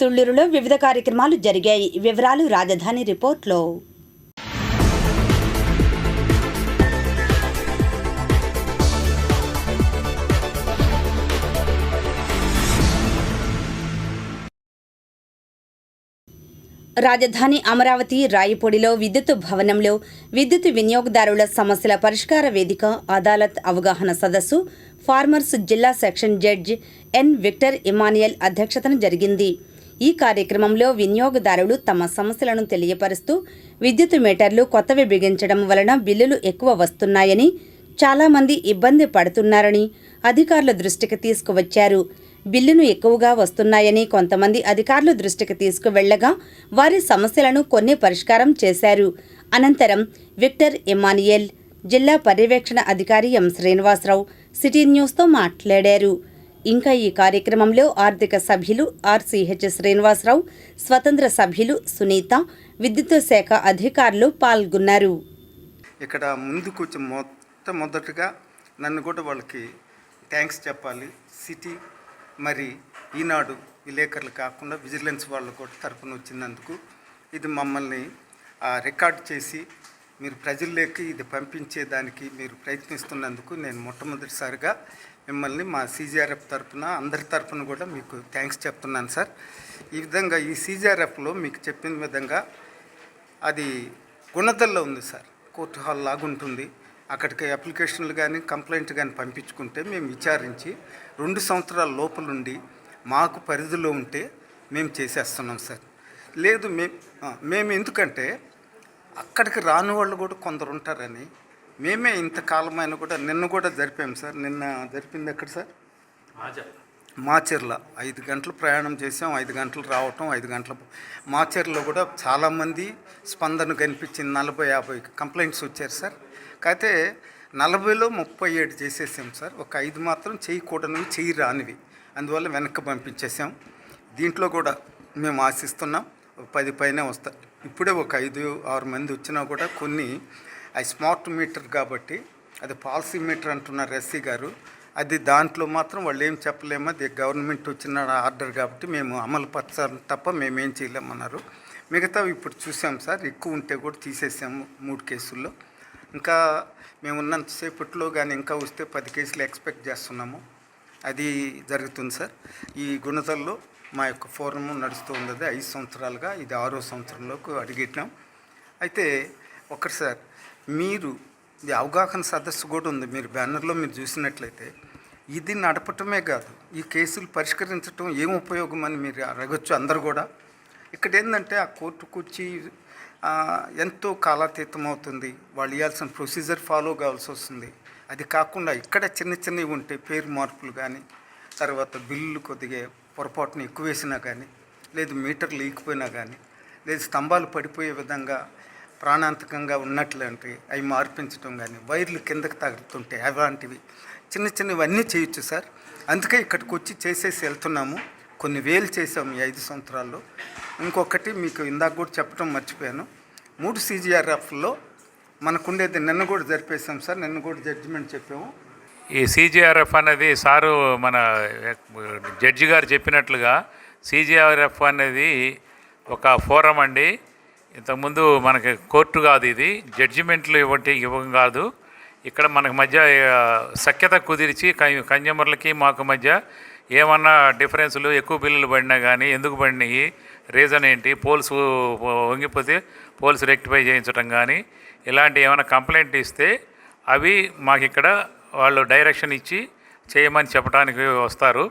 తుళ్ళూరులో వివిధ కార్యక్రమాలు జరిగాయి. వివరాలు రాజధాని రిపోర్ట్లో. రాజధాని అమరావతి రాయపూడిలో విద్యుత్ భవనంలో విద్యుత్ వినియోగదారుల సమస్యల పరిష్కార వేదిక అదాలత్ అవగాహన సదస్సు ఫార్మర్స్ జిల్లా section judge N Victor Emmanuel అధ్యక్షతన జరిగింది. ఈ కార్యక్రమంలో వినియోగదారులు తమ సమస్యలను తెలియపరుస్తూ విద్యుత్ మీటర్లు కొత్తవి బిగించడం వలన బిల్లులు ఎక్కువ వస్తున్నాయని చాలామంది ఇబ్బంది పడుతున్నారని అధికారుల దృష్టికి తీసుకువచ్చారు. బిల్లును ఎక్కువగా వస్తున్నాయని కొంతమంది అధికారుల దృష్టికి తీసుకువెళ్ళగా వారి సమస్యలను కొన్ని పరిష్కారం చేశారు. అనంతరం విక్టర్ ఎమానియల్ జిల్లా పర్యవేక్షణ అధికారి ఎం శ్రీనివాసరావు సిటీ న్యూస్తో మాట్లాడారు. ఇంకా ఈ కార్యక్రమంలో ఆర్థిక సభ్యులు ఆర్సీహెచ్ శ్రీనివాసరావు స్వతంత్ర సభ్యులు సునీత విద్యుత్ శాఖ అధికారులు పాల్గొన్నారు. ఇక్కడ ముందుకు వచ్చి మొట్టమొదటిగా నన్ను కూడా వాళ్ళకి థ్యాంక్స్ చెప్పాలి. సిటీ మరి ఈనాడు విలేకరులు కాకుండా విజిలెన్స్ వాళ్ళు కూడా తరపున వచ్చినందుకు ఇది మమ్మల్ని రికార్డ్ చేసి మీరు ప్రజల్లోకి ఇది పంపించేదానికి మీరు ప్రయత్నిస్తున్నందుకు నేను మొట్టమొదటిసారిగా మిమ్మల్ని మా సీజీఆర్ఎఫ్ తరఫున అందరి తరపున కూడా మీకు థ్యాంక్స్ చెప్తున్నాను సార్. ఈ విధంగా ఈ సీజీఆర్ఎఫ్లో మీకు చెప్పిన విధంగా అది గుణదల్లో ఉంది సార్. కోర్టు హాల్ లాగా ఉంటుంది అక్కడికి అప్లికేషన్లు కానీ కంప్లైంట్ కానీ పంపించుకుంటే మేము విచారించి రెండు సంవత్సరాల లోపలుండి మాకు పరిధిలో ఉంటే మేము చేసేస్తున్నాం సార్. లేదు మేము మేము ఎందుకంటే అక్కడికి రాని వాళ్ళు కూడా కొందరు ఉంటారని. మేమే ఇంతకాలమైన కూడా నిన్న కూడా జరిపాం సార్. నిన్న జరిపింది ఎక్కడ సార్? మాచర్ల. ఐదు గంటలు ప్రయాణం చేసాం ఐదు గంటలు రావటం ఐదు గంటల మాచర్లో కూడా చాలామంది స్పందన కనిపించింది. నలభై యాభై కంప్లైంట్స్ వచ్చారు సార్. కాకపోతే నలభైలో ముప్పై ఏడు చేసేసాం సార్. ఒక ఐదు మాత్రం చేయకూడనివి చెయ్యి రానివి. అందువల్ల వెనక్కి పంపించేసాం దీంట్లో కూడా మేము ఆశిస్తున్నాం. ఒక పది పైన వస్తాయి ఇప్పుడే ఒక ఐదు ఆరు మంది వచ్చినా కూడా కొన్ని అది స్మార్ట్ మీటర్ కాబట్టి అది పాలసీ మీటర్ అంటున్నారు ఎస్సీ గారు. అది దాంట్లో మాత్రం వాళ్ళు ఏం చెప్పలేము. అది గవర్నమెంట్ వచ్చిన ఆర్డర్ కాబట్టి మేము అమలు పరచాలి తప్ప మేమేం చేయలేమన్నారు. మిగతా ఇప్పుడు చూసాం సార్. ఎక్కువ ఉంటే కూడా తీసేసాము మూడు కేసుల్లో. ఇంకా మేము ఉన్నంతసేపట్లో కానీ ఇంకా వస్తే పది కేసులు ఎక్స్పెక్ట్ చేస్తున్నాము. అది జరుగుతుంది సార్. ఈ గుణదల్లో మా యొక్క ఫోరం నడుస్తూ ఉన్నది ఐదు సంవత్సరాలుగా ఇది ఆరో సంవత్సరంలోకి అడిగినాం అయితే ఒకటి సార్ మీరు ఇది అవగాహన సదస్సు కూడా ఉంది మీరు బ్యానర్లో మీరు చూసినట్లయితే. ఇది నడపటమే కాదు ఈ కేసులు పరిష్కరించడం ఏం ఉపయోగం అని మీరు అడగచ్చు అందరు కూడా. ఇక్కడ ఏంటంటే ఆ కోర్టుకు కూర్చి ఎంతో కాలాతీతం అవుతుంది వాళ్ళు ఇవ్వాల్సిన ప్రొసీజర్ ఫాలో కావాల్సి వస్తుంది. అది కాకుండా ఇక్కడ చిన్న చిన్నవి ఉంటే పేరు మార్పులు కానీ తర్వాత బిల్లులు కొద్దిగా పొరపాటున ఎక్కువ వేసినా కానీ లేదు మీటర్ లీక్పోయినా కానీ లేదు స్తంభాలు పడిపోయే విధంగా ప్రాణాంతకంగా ఉన్నట్లాంటివి అవి మార్పించడం కానీ వైర్లు కిందకి తగులుతుంటే అలాంటివి చిన్న చిన్నవన్నీ చేయొచ్చు సార్. అందుకే ఇక్కడికి వచ్చి చేసేసి వెళ్తున్నాము. కొన్ని వేలు చేసాము ఈ ఐదు సంవత్సరాల్లో. ఇంకొకటి మీకు ఇందాక కూడా చెప్పడం మర్చిపోయాను. మూడు సీజీఆర్ఎఫ్లో మనకుండేది నిన్న కూడా జరిపేసాం సార్. నిన్న కూడా జడ్జిమెంట్ చెప్పాము. ఈ సీజీఆర్ఎఫ్ అనేది సారు మన జడ్జి గారు చెప్పినట్లుగా సీజీఆర్ఎఫ్ అనేది ఒక ఫోరం అండి. ఇంతకుముందు మనకి కోర్టు కాదు ఇది జడ్జిమెంట్లు ఇవ్వటి ఇవ్వం కాదు. ఇక్కడ మనకు మధ్య సఖ్యత కుదిర్చి కన్జ్యూమర్లకి మాకు మధ్య ఏమన్నా డిఫరెన్సులు ఎక్కువ బిల్లులు పడినా కానీ ఎందుకు పడినాయి రీజన్ ఏంటి పోల్స్ వంగిపోతే పోల్స్ రెక్టిఫై చేయించడం కానీ ఇలాంటి ఏమైనా కంప్లైంట్ ఇస్తే అవి మాకు ఇక్కడ వాళ్ళు డైరెక్షన్ ఇచ్చి చేయమని చెప్పడానికి వస్తారు.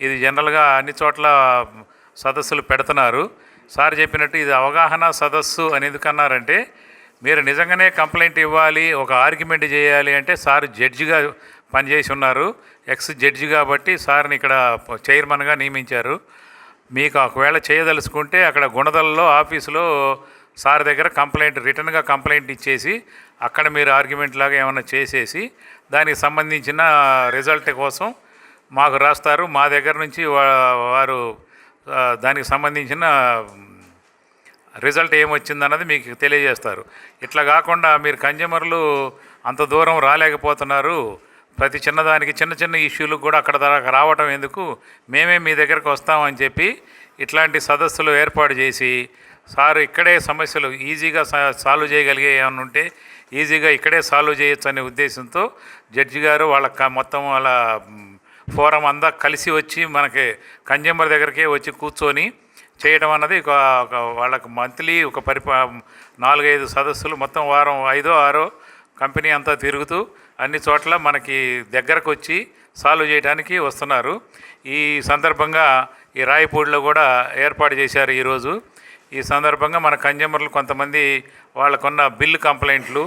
ఇది జనరల్గా అన్ని చోట్ల సదస్సులు పెడుతున్నారు. సార్ చెప్పినట్టు ఇది అవగాహన సదస్సు అని ఎందుకన్నారంటే మీరు నిజంగానే కంప్లైంట్ ఇవ్వాలి ఒక ఆర్గ్యుమెంట్ చేయాలి అంటే సార్ జడ్జిగా పనిచేసి ఉన్నారు. ఎక్స్ జడ్జి కాబట్టి సార్ని ఇక్కడ చైర్మన్గా నియమించారు. మీకు ఒకవేళ చేయదలుచుకుంటే అక్కడ గుణదలలో ఆఫీసులో సార్ దగ్గర కంప్లైంట్ రిటర్న్గా కంప్లైంట్ ఇచ్చేసి అక్కడ మీరు ఆర్గ్యుమెంట్ లాగా ఏమైనా చేసేసి దానికి సంబంధించిన రిజల్ట్ కోసం మాకు రాస్తారు. మా దగ్గర నుంచి వారు దానికి సంబంధించిన రిజల్ట్ ఏమొచ్చిందన్నది మీకు తెలియజేస్తారు. ఇట్లా కాకుండా మీరు కన్జ్యూమర్లు అంత దూరం రాలేకపోతున్నారు. ప్రతి చిన్నదానికి చిన్న చిన్న ఇష్యూలు కూడా అక్కడ దాకా రావటం ఎందుకు? మేమే మీ దగ్గరకు వస్తామని చెప్పి ఇట్లాంటి సదస్సులు ఏర్పాటు చేసి సార్ ఇక్కడే సమస్యలు ఈజీగా సా- సాల్వ్ చేయగలిగే ఏమైనా ఉంటే ఈజీగా ఇక్కడే సాల్వ్ చేయొచ్చు అనే ఉద్దేశంతో జడ్జి గారు వాళ్ళ మొత్తం వాళ్ళ ఫోరం అంతా కలిసి వచ్చి మనకి కన్జ్యూమర్ దగ్గరికే వచ్చి కూర్చొని చేయడం అన్నది ఒక వాళ్ళకి వాళ్ళకు మంత్లీ ఒక పరిపా నాలుగైదు సదస్సులు మొత్తం వారం ఐదో ఆరో కంపెనీ అంతా తిరుగుతూ అన్ని చోట్ల మనకి దగ్గరకు వచ్చి సాల్వ్ చేయడానికి వస్తున్నారు. ఈ సందర్భంగా ఈ రాయపూడిలో కూడా ఏర్పాటు చేశారు ఈరోజు. ఈ సందర్భంగా మన కన్జ్యూమర్లు కొంతమంది వాళ్ళకున్న బిల్లు కంప్లైంట్లు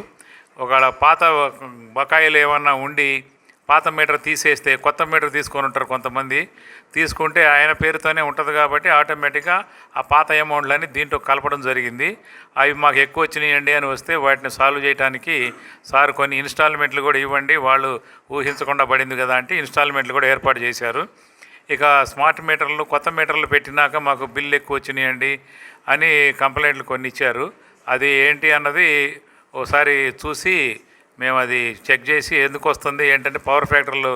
ఒకవేళ పాత బకాయిలు ఏమన్నా ఉండి పాత మీటర్ తీసేస్తే కొత్త మీటర్ తీసుకొని ఉంటారు కొంతమంది తీసుకుంటే ఆయన పేరుతోనే ఉంటుంది కాబట్టి ఆటోమేటిక్గా ఆ పాత అమౌంట్లన్నీ దీంట్లో కలపడం జరిగింది. అవి మాకు ఎక్కువ వచ్చినాయండి అని వస్తే వాటిని సాల్వ్ చేయడానికి సార్ కొన్ని ఇన్స్టాల్మెంట్లు కూడా ఇవ్వండి వాళ్ళు ఊహించకుండా పడింది కదా అంటే ఇన్స్టాల్మెంట్లు కూడా ఏర్పాటు చేశారు. ఇక స్మార్ట్ మీటర్లు కొత్త మీటర్లు పెట్టినాక మాకు బిల్లు ఎక్కువ వచ్చినాయండి అని కంప్లైంట్లు కొన్ని ఇచ్చారు. అది ఏంటి అన్నది ఒకసారి చూసి మేము అది చెక్ చేసి ఎందుకు వస్తుంది ఏంటంటే పవర్ ఫ్యాక్టర్లు